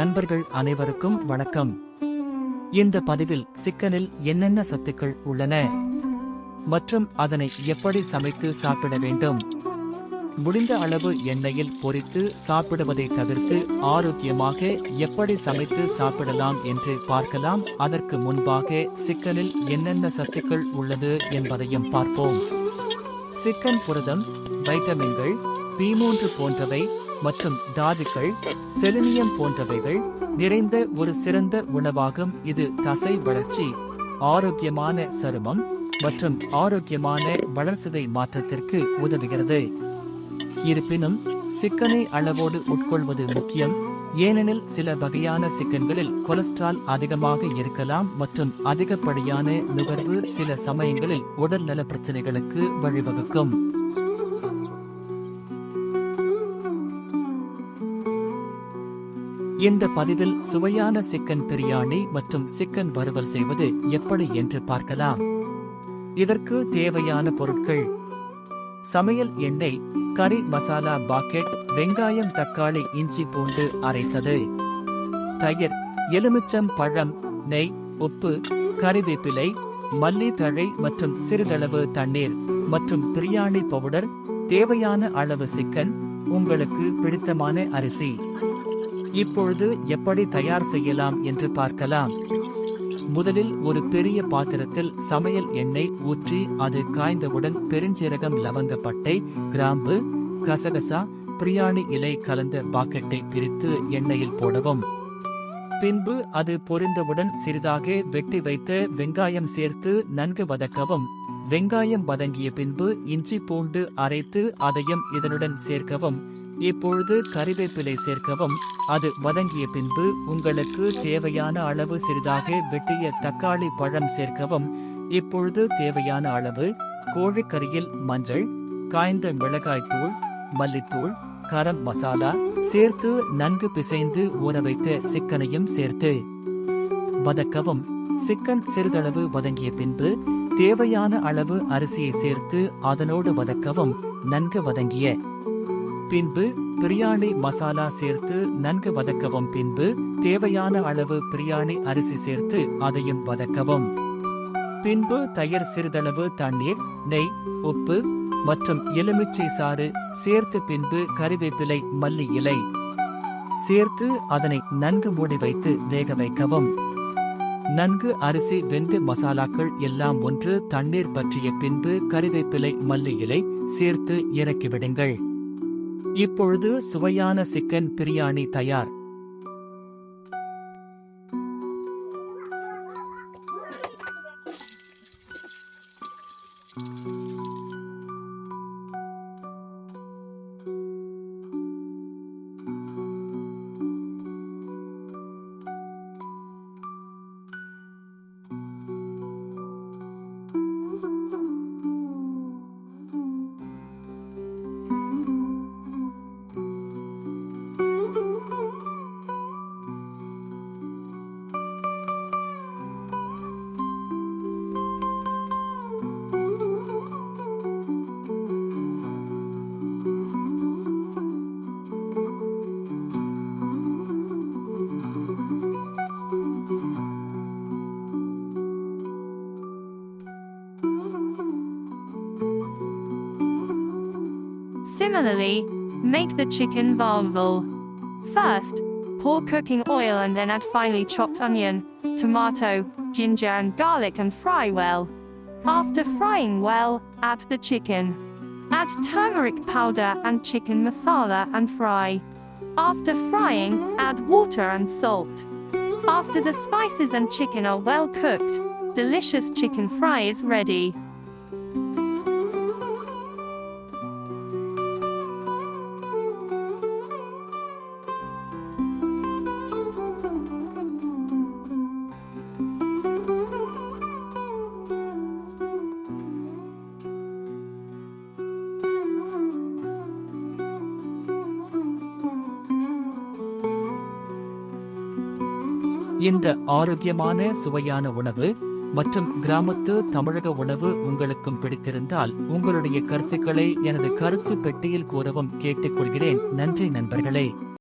நண்பர்கள் அனைவருக்கும் வணக்கம். இந்த பதிவில் சிக்கனில் என்னென்ன சத்துக்கள் உள்ளன? மற்றும் அதனை எப்படி சமைத்து சாப்பிட வேண்டும்? முடிந்த அளவு எண்ணெயில் பொரித்து சாப்பிடுவதை தவிர்த்து ஆரோக்கியமாக எப்படி சமைத்து சாப்பிடலாம் என்று பார்க்கலாம். அதற்கு முன்பாக சிக்கனில் என்னென்ன சத்துக்கள் உள்ளது என்பதையும் பார்ப்போம். சிக்கன் புரதம் வைட்டமின்கள் பி மூன்று போன்றவை மற்றும் தாதுக்கள் செலினியம் போன்றவைகள் நிறைந்த ஒரு சிறந்த உணவாகும். இது தசை வளர்ச்சி ஆரோக்கியமான சருமம் மற்றும் ஆரோக்கியமான வளர்சிதை மாற்றத்திற்கு உதவுகிறது. இருப்பினும் சிக்கனை அளவோடு உட்கொள்வது முக்கியம். ஏனெனில் சில வகையான சிக்கன்களில் கொலஸ்ட்ரால் அதிகமாக இருக்கலாம் மற்றும் அதிகப்படியான நுகர்வு சில சமயங்களில் உடல்நல பிரச்சனைகளுக்கு வழிவகுக்கும். இந்த பதிவில் சுவையான சிக்கன் பிரியாணி மற்றும் சிக்கன் வறுவல் செய்வது எப்படி என்று பார்க்கலாம். இதற்கு தேவையான பொருட்கள். சமையல் எண்ணெய் கறி மசாலா பாக்கெட் வெங்காயம் தக்காளி இஞ்சி பூண்டு அரைத்தது. தயிர் எலுமிச்சம் பழம் நெய் உப்பு கறிவேப்பிலை மல்லி தழை மற்றும் சிறிதளவு தண்ணீர் மற்றும் பிரியாணி பவுடர் தேவையான அளவு சிக்கன் உங்களுக்கு பிடித்தமான அரிசி. இப்பொழுது எப்படி தயார் செய்யலாம் என்று பார்க்கலாம். முதலில் ஒரு பெரிய பாத்திரத்தில் சமையல் எண்ணெய் ஊற்றி அது காய்ந்தவுடன் பெருஞ்சீரகம் லவங்கப்பட்டை கிராம்பு கசகசா பிரியாணி இலை கலந்த பாக்கெட்டை பிரித்து எண்ணெயில் போடவும். பின்பு அது பொரிந்தவுடன் சிறிதாக வெட்டி வைத்த வெங்காயம் சேர்த்து நன்கு வதக்கவும். வெங்காயம் வதங்கிய பின்பு இஞ்சி பூண்டு அரைத்து அதையும் இதனுடன் சேர்க்கவும். இப்பொழுது கறிவேப்பிலை சேர்க்கவும் அது வதங்கிய பின்பு உங்களுக்கு தேவையான அளவு சிறிதாக வெட்டிய தக்காளி பழம் சேர்க்கவும். இப்பொழுது தேவையான அளவு கோழிக்கறியில் மஞ்சள் காய்ந்த மிளகாய்த்தூள் மல்லித்தூள் கரம் மசாலா சேர்த்து நன்கு பிசைந்து ஊற வைத்த சிக்கனையும் சேர்த்து வதக்கவும். சிக்கன் சிறிதளவு வதங்கிய பின்பு தேவையான அளவு அரிசியை சேர்த்து அதனோடு வதக்கவும். நன்கு வதங்கிய பின்பு பிரியாணி மசாலா சேர்த்து நன்கு வதக்கவும் பின்பு தேவையான அளவு பிரியாணி அரிசி சேர்த்து அதையும் வதக்கவும். பின்பு தயிர் சிறிதளவு தண்ணீர் நெய் உப்பு மற்றும் எலுமிச்சை சாறு சேர்த்து பின்பு கறிவேப்பிலை மல்லி இலை சேர்த்து அதனை நன்கு மூடி வைத்து வேக வைக்கவும். நன்கு அரிசி வெந்து மசாலாக்கள் எல்லாம் ஒன்று தண்ணீர் பற்றிய பின்பு கறிவேப்பிலை மல்லி இலை சேர்த்து இறக்கிவிடுங்கள். இப்பொழுது சுவையான சிக்கன் பிரியாணி தயார். Similarly, make the chicken vulnerable. First, pour cooking oil and then add finely chopped onion, tomato, ginger and garlic and fry well. After frying well, add the chicken. Add turmeric powder and chicken masala and fry. After frying, add water and salt. After the spices and chicken are well cooked, delicious chicken fry is ready. இந்த ஆரோக்கியமான சுவையான உணவு மற்றும் கிராமத்து தமிழக உணவு உங்களுக்கும் பிடித்திருந்தால் உங்களுடைய கருத்துக்களை எனது கருத்து பெட்டியில் கூறவும் கேட்டுக்கொள்கிறேன். நன்றி நண்பர்களே.